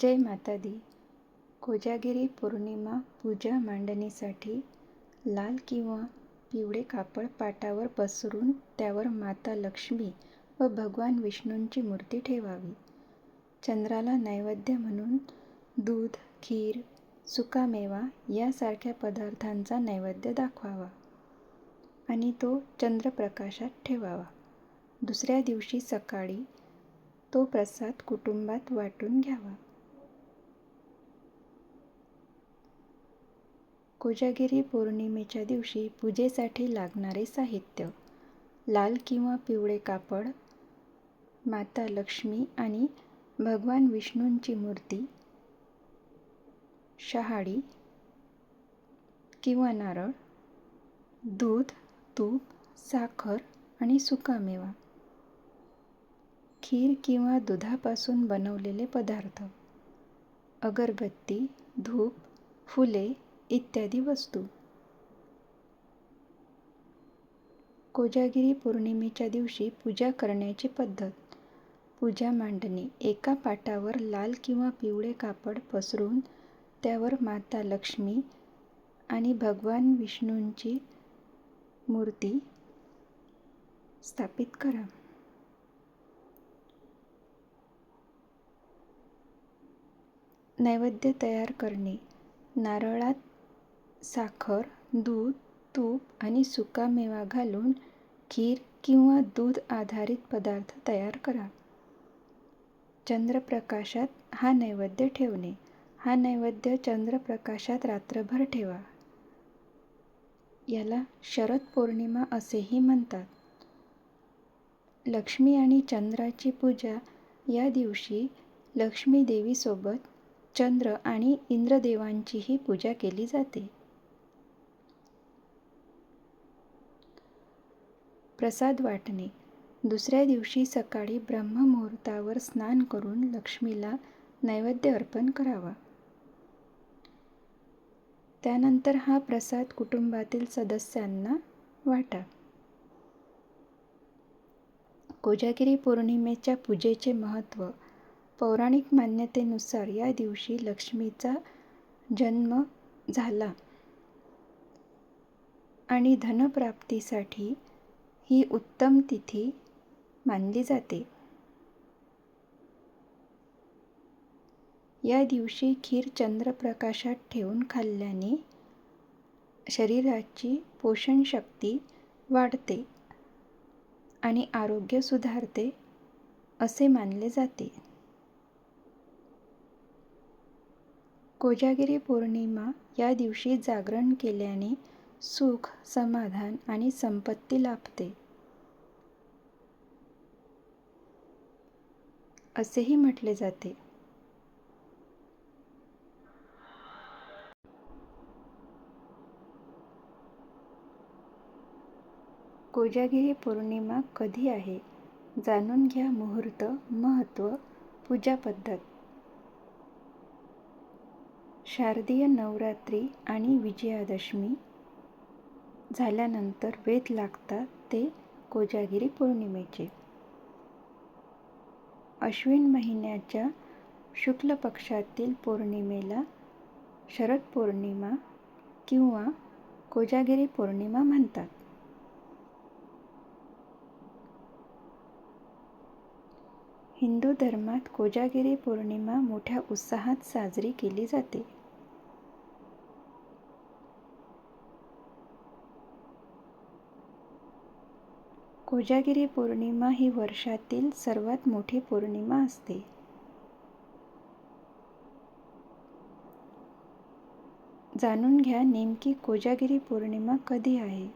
जय माता दी कोजागिरी पौर्णिमा पूजा मांडणीसाठी लाल किंवा पिवळे कापड पाटावर पसरून त्यावर माता लक्ष्मी व भगवान विष्णूंची मूर्ती ठेवावी. चंद्राला नैवेद्य म्हणून दूध, खीर, सुकामेवा यासारख्या पदार्थांचा नैवेद्य दाखवावा आणि तो चंद्रप्रकाशात ठेवावा. दुसऱ्या दिवशी सकाळी तो प्रसाद कुटुंबात वाटून घ्यावा. कोजागिरी पौर्णिमेच्या दिवशी पूजेसाठी लागणारे साहित्य: लाल किंवा पिवळे कापड, माता लक्ष्मी आणि भगवान विष्णूंची मूर्ती, शहाळी किंवा नारळ, दूध, तूप, साखर आणि सुकामेवा, खीर किंवा दुधापासून बनवलेले पदार्थ, अगरबत्ती, धूप, फुले इत्यादी वस्तू. कोजागिरी पौर्णिमेच्या दिवशी पूजा करण्याची पद्धत: पूजा मांडणी: एका पाटावर लाल किंवा पिवळे कापड पसरून त्यावर माता लक्ष्मी आणि भगवान विष्णूंची मूर्ती स्थापित करा. नैवेद्य तयार करणे: नारळात साखर, दूध, तूप आणि सुकामेवा घालून खीर किंवा दूध आधारित पदार्थ तयार करा. चंद्रप्रकाशात हा नैवेद्य ठेवणे: हा नैवेद्य चंद्रप्रकाशात रात्रभर ठेवा. याला शरद पौर्णिमा असेही म्हणतात. लक्ष्मी आणि चंद्राची पूजा: या दिवशी लक्ष्मीदेवीसोबत चंद्र आणि इंद्रदेवांचीही पूजा केली जाते. प्रसाद वाटणे: दुसऱ्या दिवशी सकाळी ब्रह्ममुहूर्तावर स्नान करून लक्ष्मीला नैवेद्य अर्पण करावा. त्यानंतर हा प्रसाद कुटुंबातील सदस्यांना वाटा. कोजागिरी पौर्णिमेच्या पूजेचे महत्त्व: पौराणिक मान्यतेनुसार या दिवशी लक्ष्मीचा जन्म झाला आणि धनप्राप्तीसाठी ही उत्तम तिथी मानली जाते. या दिवशी खीर चंद्रप्रकाशात ठेवून खाल्ल्याने शरीराची पोषणशक्ती वाढते आणि आरोग्य सुधारते असे मानले जाते. कोजागिरी पौर्णिमा या दिवशी जागरण केल्याने सुख, समाधान आणि संपत्ती लाभते, असेही म्हटले जाते. कोजागिरी पौर्णिमा कधी आहे? जाणून घ्या मुहूर्त, महत्त्व, पूजा पद्धत. शारदीय नवरात्री आणि विजयादशमी झाल्यानंतर वेध लागतात ते कोजागिरी पौर्णिमेचे. अश्विन महिन्याच्या शुक्ल पक्षातील पौर्णिमेला शरद पौर्णिमा किंवा कोजागिरी पौर्णिमा म्हणतात. हिंदू धर्मात कोजागिरी पौर्णिमा मोठ्या उत्साहात साजरी केली जाते. कोजागिरी पौर्णिमा ही वर्षातील सर्वात मोठी पौर्णिमा असते. जाणून घ्या नेमकी कोजागिरी पौर्णिमा कधी आहे?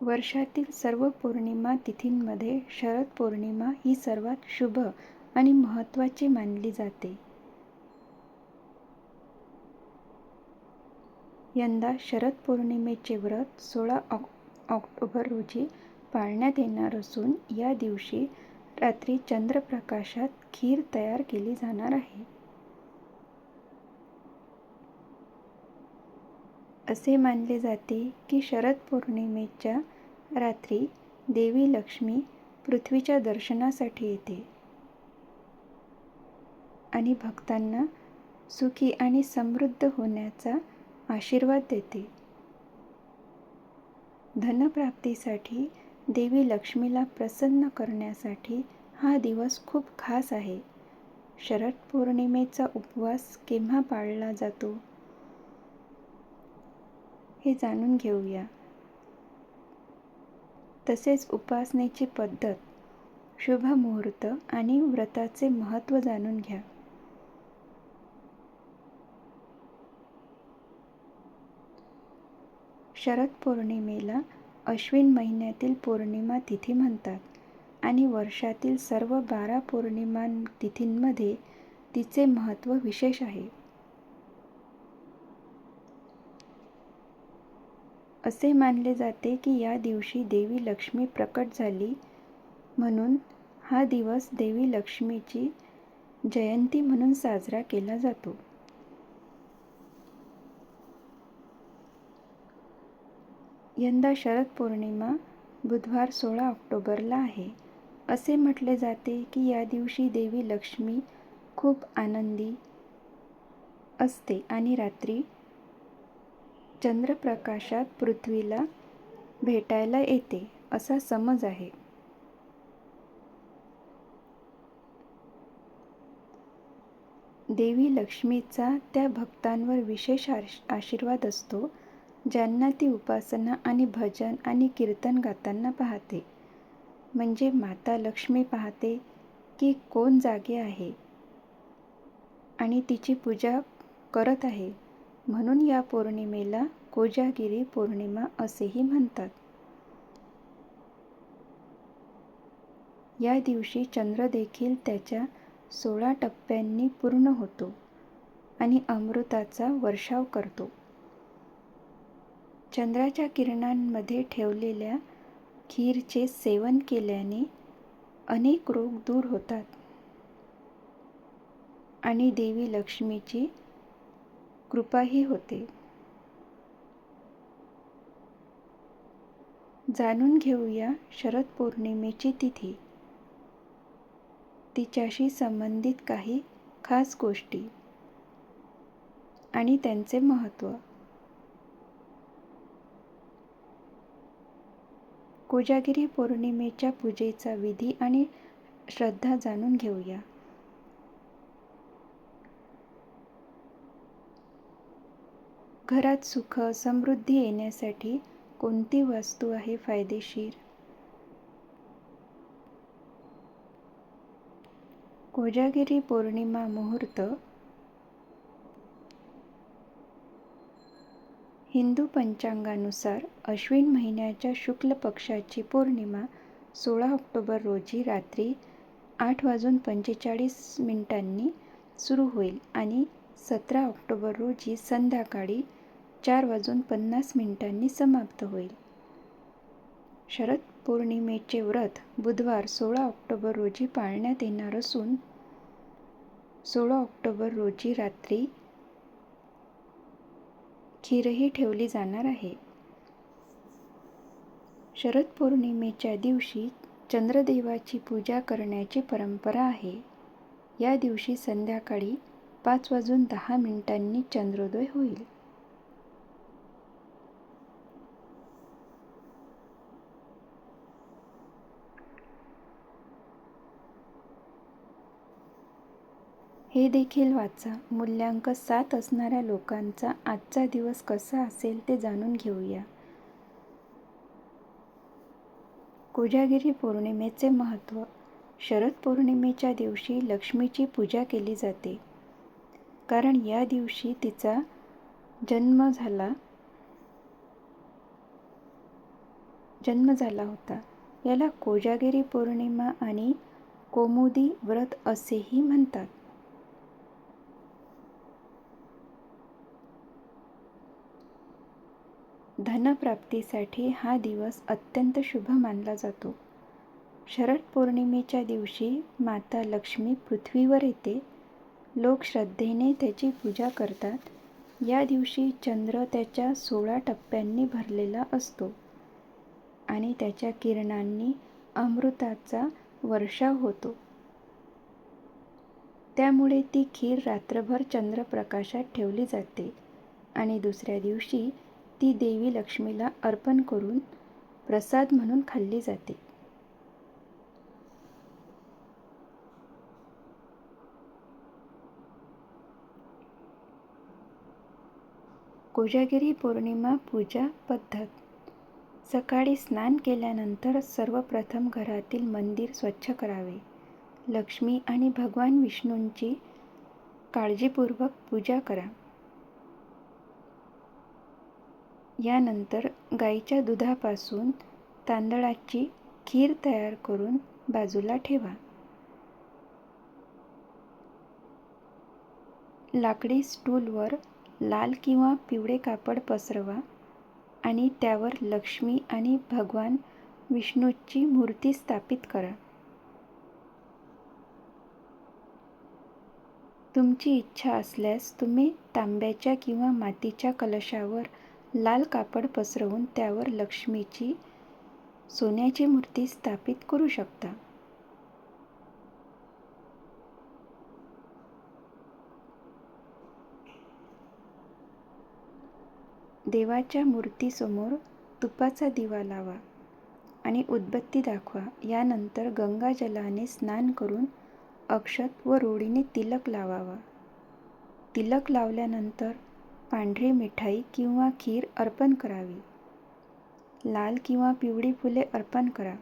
वर्षातील सर्व पौर्णिमा तिथींमध्ये शरद पौर्णिमा ही सर्वात शुभ आणि महत्त्वाची मानली जाते. यंदा शरद पौर्णिमेचे व्रत सोळा ऑक्टोबर रोजी पाळण्यात येणार असून या दिवशी रात्री चंद्रप्रकाशात खीर तयार केली जाणार आहे असे मानले जाते की शरद पौर्णिमेच्या रात्री देवी लक्ष्मी पृथ्वीच्या दर्शनासाठी येते. आणि भक्तांना सुखी आणि समृद्ध होण्याचा आशीर्वाद देते. धनप्राप्तीसाठी देवी लक्ष्मीला प्रसन्न करण्यासाठी हा दिवस खूप खास आहे. शरद पौर्णिमेचा उपवास केव्हा पाळला जातो? हे जाणून घेऊया. तसेच उपासनेची पद्धत शुभ मुहूर्त आणि व्रताचे महत्त्व जाणून घ्या. शरद पौर्णिमेला अश्विन महिन्यातील पौर्णिमा तिथी म्हणतात आणि वर्षातील सर्व बारा पौर्णिमा तिथींमध्ये तिचे महत्त्व विशेष आहे. असे मानले जाते की या दिवशी देवी लक्ष्मी प्रकट झाली म्हणून हा दिवस देवी लक्ष्मीची जयंती म्हणून साजरा केला जातो. यंदा शरद पौर्णिमा बुधवार सोळा ऑक्टोबरला आहे. असे म्हटले जाते की या दिवशी देवी लक्ष्मी खूप आनंदी असते आणि रात्री चंद्रप्रकाशात पृथ्वीला भेटायला येते असा समज आहे. देवी लक्ष्मीचा त्या भक्तांवर विशेष आशीर्वाद असतो ज्यांना ती उपासना आणि भजन आणि कीर्तन गाताना पाहते. म्हणजे माता लक्ष्मी पाहते की कोण जागे आहे आणि तिची पूजा करत आहे. म्हणून या पौर्णिमेला कोजागिरी पौर्णिमा असेही म्हणतात. या दिवशी चंद्र देखील त्याच्या सोळा टप्प्यांनी पूर्ण होतो आणि अमृताचा वर्षाव करतो. चंद्राच्या किरणांमध्ये ठेवलेल्या खीरचे सेवन केल्याने अनेक रोग दूर होतात आणि देवी लक्ष्मीची कृपाही होते. जाणून घेऊया शरद पौर्णिमेची तिथी. तिच्याशी संबंधित काही खास गोष्टी आणि त्यांचे महत्त्व. कोजागिरी पौर्णिमेच्या पूजेचा विधी आणि श्रद्धा जाणून घेऊया. घरात सुख समृद्धी येण्यासाठी कोणती वस्तू आहे फायदेशीर? कोजागिरी पौर्णिमा मुहूर्त. हिंदू पंचांगानुसार अश्विन महिन्याच्या शुक्ल पक्षाची पौर्णिमा सोळा ऑक्टोबर रोजी रात्री आठ वाजून पंचेचाळीस मिनिटांनी सुरू होईल आणि सतरा ऑक्टोबर रोजी संध्याकाळी चार वाजून पन्नास मिनिटांनी समाप्त होईल. शरद पौर्णिमेचे व्रत बुधवार सोळा ऑक्टोबर रोजी पाळण्यात येणार असून सोळा ऑक्टोबर रोजी रात्री खीरही ठेवली जाणार आहे. शरद पौर्णिमेच्या दिवशी चंद्रदेवाची पूजा करण्याची परंपरा आहे. या दिवशी संध्याकाळी पाच वाजून दहा मिनिटांनी चंद्रोदय होईल. हे देखील वाचा. मूल्यांक सात असणाऱ्या लोकांचा आजचा दिवस कसा असेल ते जाणून घेऊया. कोजागिरी पौर्णिमेचे महत्त्व. शरद पौर्णिमेच्या दिवशी लक्ष्मीची पूजा केली जाते. कारण या दिवशी तिचा जन्म झाला जन्म झाला होता. याला कोजागिरी पौर्णिमा आणि कोमुदी व्रत असेही म्हणतात. धनप्राप्तीसाठी हा दिवस अत्यंत शुभ मानला जातो. शरद पौर्णिमेच्या दिवशी माता लक्ष्मी पृथ्वीवर येते. लोक श्रद्धेने त्याची पूजा करतात. या दिवशी चंद्र त्याच्या सोळा टप्प्यांनी भरलेला असतो. आणि त्याच्या किरणांनी अमृताचा वर्षाव होतो. त्यामुळे ती खीर रात्रभर चंद्रप्रकाशात ठेवली जाते. आणि दुसऱ्या दिवशी ती देवी लक्ष्मीला अर्पण करून प्रसाद म्हणून खाल्ली जाते. कोजागिरी पौर्णिमा पूजा पद्धत. सकाळी स्नान केल्यानंतर सर्वप्रथम घरातील मंदिर स्वच्छ करावे. लक्ष्मी आणि भगवान विष्णूंची काळजीपूर्वक पूजा करा. यानंतर गाईच्या दुधापासून तांदळाची खीर तयार करून बाजूला ठेवा. लाकडी स्टूलवर लाल किंवा पिवळे कापड पसरवा आणि त्यावर लक्ष्मी आणि भगवान विष्णूची मूर्ती स्थापित करा. तुमची इच्छा असल्यास तुम्ही तांब्याच्या किंवा मातीच्या कलशावर लाल कापड पसरवून त्यावर लक्ष्मीची सोन्याची मूर्ती स्थापित करू शकता. देवाच्या मूर्तीसमोर तुपाचा दिवा लावा आणि उदबत्ती दाखवा. यानंतर गंगाजलाने स्नान करून अक्षत व रोडीने तिलक लावावा. तिलक लावल्यानंतर पांढरी मिठाई किंवा खीर अर्पण करावी. लाल किंवा पिवळी फुले अर्पण करा.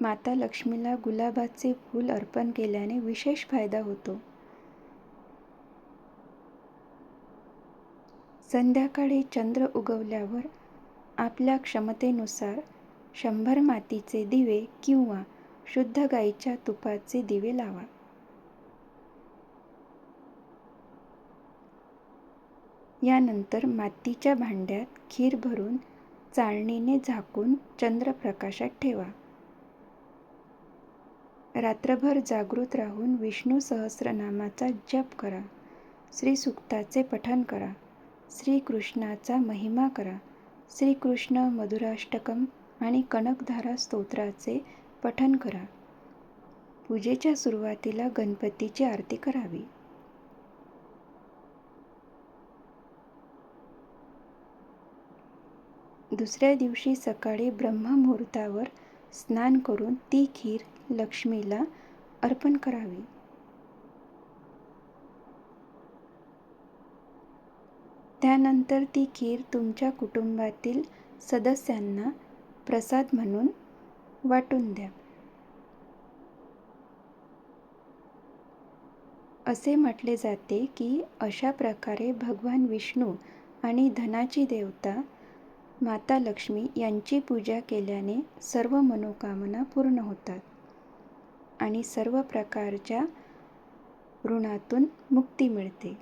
माता लक्ष्मीला गुलाबाचे फूल अर्पण केल्याने विशेष फायदा होतो. संध्याकाळी चंद्र उगवल्यावर आपल्या क्षमतेनुसार शंभर मातीचे दिवे किंवा शुद्ध गाईच्या तुपाचे दिवे लावा. यानंतर मातीच्या भांड्यात खीर भरून चाळणीने झाकून चंद्रप्रकाशात ठेवा. रात्रभर जागृत राहून विष्णू सहस्रनामाचा जप करा. श्रीसुक्ताचे पठण करा. श्रीकृष्णाचा महिमा करा. श्रीकृष्ण मधुराष्टकम आणि कनकधारा स्तोत्राचे पठण करा. पूजेच्या सुरुवातीला गणपतीची आरती करावी. दुसऱ्या दिवशी सकाळी ब्रह्ममुहूर्तावर स्नान करून ती खीर लक्ष्मीला अर्पण करावी. त्यानंतर ती खीर तुमच्या कुटुंबातील सदस्यांना प्रसाद म्हणून वाटून द्या. असे म्हटले जाते की अशा प्रकारे भगवान विष्णू आणि धनाची देवता माता लक्ष्मी यांची पूजा केल्याने सर्व मनोकामना पूर्ण होतात आणि सर्व प्रकारच्या ऋणातून मुक्ती मिळते.